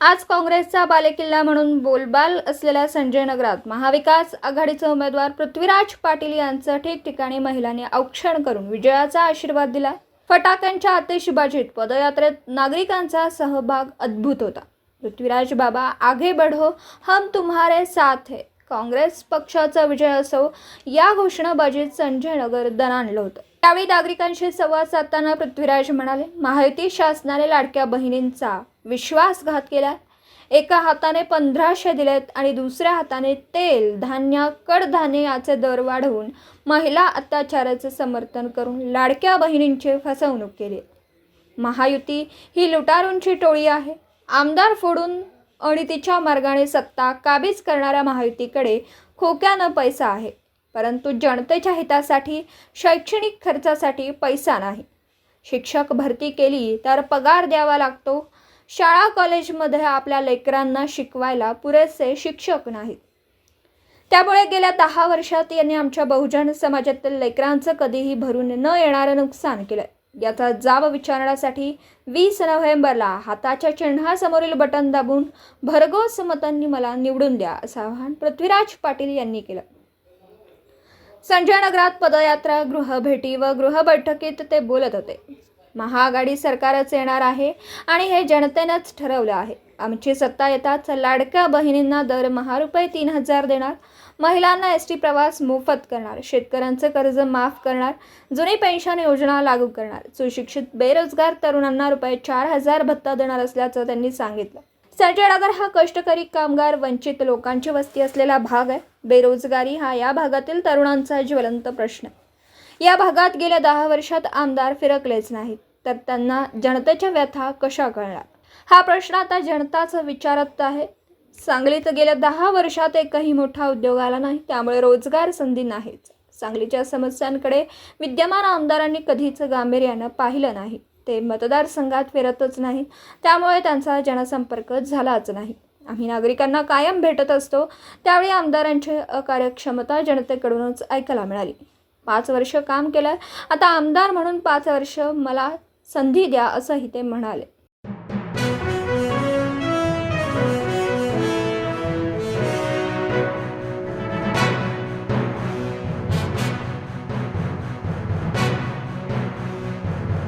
आज काँग्रेसचा बालेकिल्ला म्हणून बोलबाल असलेल्या संजय नगरात महाविकास आघाडीचे उमेदवार पृथ्वीराज पाटील यांचं ठिकठिकाणी महिलांनी औक्षण करून विजयाचा आशीर्वाद दिला. फटाक्यांच्या आतिषबाजीत पदयात्रेत नागरिकांचा सहभाग अद्भुत होता. पृथ्वीराज बाबा आगे बढो हम तुम्हारे साथ है. काँग्रेस पक्षाचा विजय असो या घोषणाबाजीत संजय नगर दणाणलं होतं. त्यावेळी नागरिकांशी संवाद साधताना पृथ्वीराज म्हणाले महायुती शासनाने लाडक्या बहिणींचा विश्वासघात केला एका हाताने पंधराशे दिलेत आणि दुसऱ्या हाताने तेल धान्य कडधान्य याचे दर वाढवून महिला अत्याचाराचे समर्थन करून लाडक्या बहिणींची फसवणूक केली. महायुती ही लुटारूंची टोळी आहे. आमदार फोडून अनितीच्या मार्गाने सत्ता काबीज करणाऱ्या महायुतीकडे खोक्यानं पैसा आहे. परंतु जनतेच्या हितासाठी शैक्षणिक खर्चासाठी पैसा नाही. शिक्षक भरती केली तर पगार द्यावा लागतो शाळा कॉलेजमध्ये आपल्या लेकरांना शिकवायला पुरेसे शिक्षक नाहीत. त्यामुळे गेल्या दहा वर्षात यांनी आमच्या बहुजन समाजातील लेकरांचं कधीही भरून न येणारं नुकसान केलं याचा जाब विचारण्यासाठी वीस नोव्हेंबरला हाताच्या चिन्हासमोरील बटन दाबून भरघोस मतांनी मला निवडून द्या असं आवाहन पृथ्वीराज पाटील यांनी केलं. संजय नगरात पदयात्रा गृहभेटी व गृहबैठकीत ते बोलत होते. महाआघाडी सरकारच येणार आहे आणि हे जनतेनंच ठरवलं आहे. आमची सत्ता येताच लाडक्या बहिणींना दरमहा रुपये तीन हजार देणार. महिलांना एस टी प्रवास मोफत करणार. शेतकऱ्यांचं कर्ज माफ करणार. जुनी पेन्शन योजना लागू करणार. सुशिक्षित बेरोजगार तरुणांना रुपये चार हजार भत्ता देणार असल्याचं त्यांनी सांगितलं. संजय नगर हा कष्टकरी कामगार वंचित लोकांची वस्ती असलेला भाग आहे. बेरोजगारी हा या भागातील तरुणांचा ज्वलंत प्रश्न. या भागात गेल्या दहा वर्षात आमदार फिरकलेच नाहीत. तर त्यांना जनतेच्या व्यथा कशा कळणार? हा प्रश्न आता जनताच विचारत आहे. सांगलीत गेल्या दहा वर्षात एकही मोठा उद्योग आला नाही त्यामुळे रोजगार संधी नाहीच. सांगलीच्या समस्यांकडे विद्यमान आमदारांनी कधीच गांभीर्यानं पाहिलं नाही. ते मतदारसंघात फिरतच नाही त्यामुळे त्यांचा जनसंपर्क झालाच नाही. आम्ही नागरिकांना कायम भेटत असतो. त्यावेळी आमदारांची अकार्यक्षमता जनतेकडूनच ऐकायला मिळाली. पाच वर्ष काम केलं. आता आमदार म्हणून पाच वर्ष मला संधी द्या असंही ते म्हणाले.